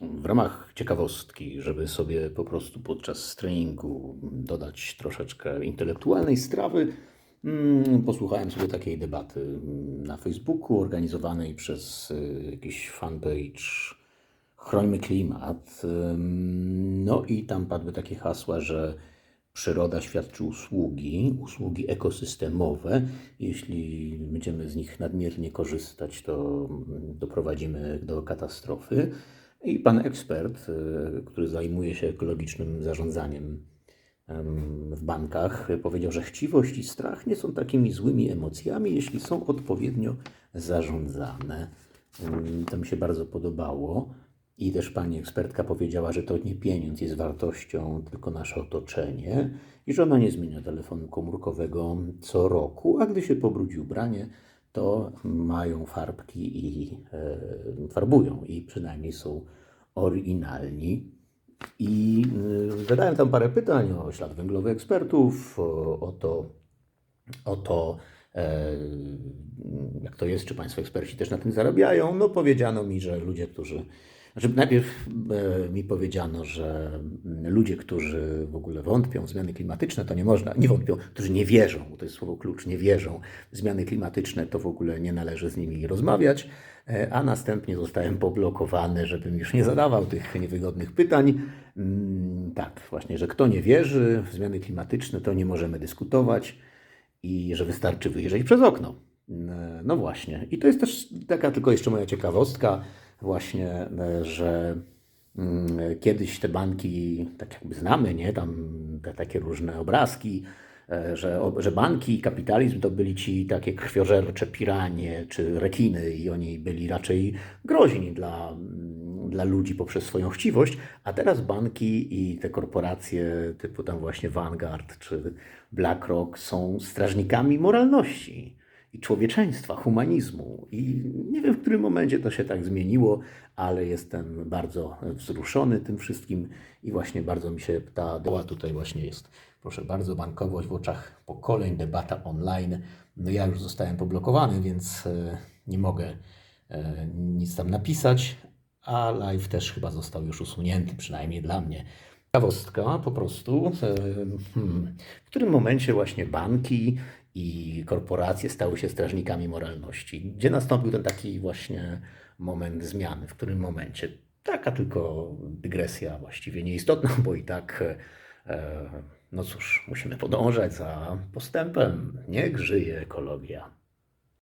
W ramach ciekawostki, żeby sobie po prostu podczas treningu dodać troszeczkę intelektualnej strawy, mm, posłuchałem sobie takiej debaty mm, na Facebooku organizowanej przez y, jakiś fanpage Chrońmy Klimat. No i tam padły takie hasła, że przyroda świadczy usługi, usługi ekosystemowe. Jeśli będziemy z nich nadmiernie korzystać, to mm, doprowadzimy do katastrofy. I pan ekspert, y, który zajmuje się ekologicznym zarządzaniem em, w bankach, powiedział, że chciwość i strach nie są takimi złymi emocjami, jeśli są odpowiednio zarządzane. To mi się bardzo podobało. I też pani ekspertka powiedziała, że to nie pieniądz jest wartością, tylko nasze otoczenie i że ona nie zmienia telefonu komórkowego co roku, a gdy się pobrudzi ubranie, to mają farbki i e, farbują i przynajmniej są oryginalni. I y, zadałem tam parę pytań o ślad węglowy ekspertów, o, to, o to, e, jak to jest, czy Państwo eksperci też na tym zarabiają. No powiedziano mi, że ludzie, którzy... Znaczy najpierw e, mi powiedziano, że ludzie, którzy w ogóle wątpią w zmiany klimatyczne, to nie można, nie wątpią, którzy nie wierzą, bo to jest słowo klucz, nie wierzą w zmiany klimatyczne, to w ogóle nie należy z nimi rozmawiać, e, a następnie zostałem poblokowany, żebym już nie zadawał tych niewygodnych pytań. Mm, Tak, właśnie, że kto nie wierzy w zmiany klimatyczne, to nie możemy dyskutować i że wystarczy wyjrzeć przez okno. No właśnie. I to jest też taka tylko jeszcze moja ciekawostka, właśnie, że mm, kiedyś te banki, tak jakby znamy, nie? Tam te takie różne obrazki, że, że banki i kapitalizm to byli ci takie krwiożercze piranie czy rekiny i oni byli raczej groźni dla, dla ludzi poprzez swoją chciwość, a teraz banki i te korporacje typu tam właśnie Vanguard czy BlackRock są strażnikami moralności i człowieczeństwa, humanizmu. I nie wiem, w którym momencie to się tak zmieniło, ale jestem bardzo wzruszony tym wszystkim i właśnie bardzo mi się ta doła tutaj właśnie jest. Proszę bardzo, bankowość w oczach pokoleń, debata online. No ja już zostałem poblokowany, więc e, nie mogę e, nic tam napisać, a live też chyba został już usunięty, przynajmniej dla mnie. Ciekawostka po prostu, hmm, w którym momencie właśnie banki i korporacje stały się strażnikami moralności. Gdzie nastąpił ten taki właśnie moment zmiany? W którym momencie? Taka tylko dygresja właściwie nieistotna, bo i tak, e, no cóż, musimy podążać za postępem. Niech żyje ekologia.